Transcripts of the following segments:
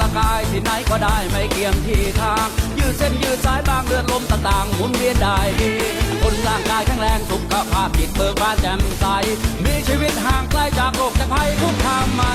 รับออกกำลังกายที่ไหนก็ได้ไม่เกี่ยงที่ทาง ยืดเส้นยืดสายบางเลือดลมต่างๆหมุนเวียนได้ดีคนร่างกายแข็งแรงสุขภาพจิตเบิกบานแจ่มใส มีชีวิตห่างไกลจากโรคจากภัยทุกทางไม่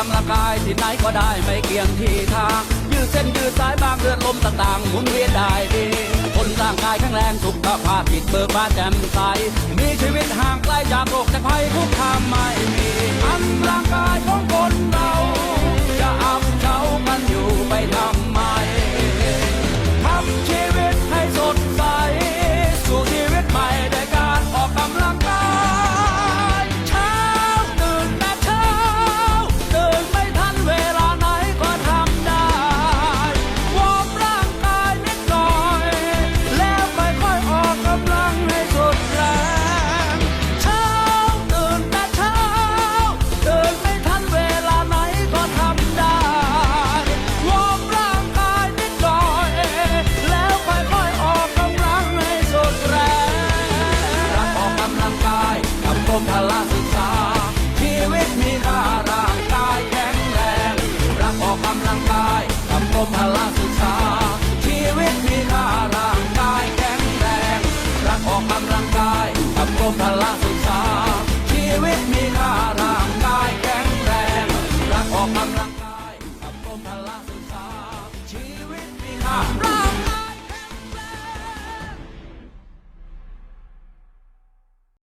างร่างกายที่ไหนก็ได้ไม่เกี่ยงที่ทาง ยืดเส้นยืดสายบางเลือดลมต่างๆหมุนเวียนได้ดีคนร่างกายแข็งแรงสุขภาพผิดเบิกบานแจ่มใส มีชีวิตห่างไกลจากโรคจากภัยทุกทางไม่มีอันร่างกายของคนเรา มพละศึกษา ชีวิตมีค่าร่างกายแข็งแรง รักออกกำลังกายสังคมพละศึกษา ชีวิตมีค่าร่างกายแข็งแรง รักออกกำลังกายสังคมพละศึกษา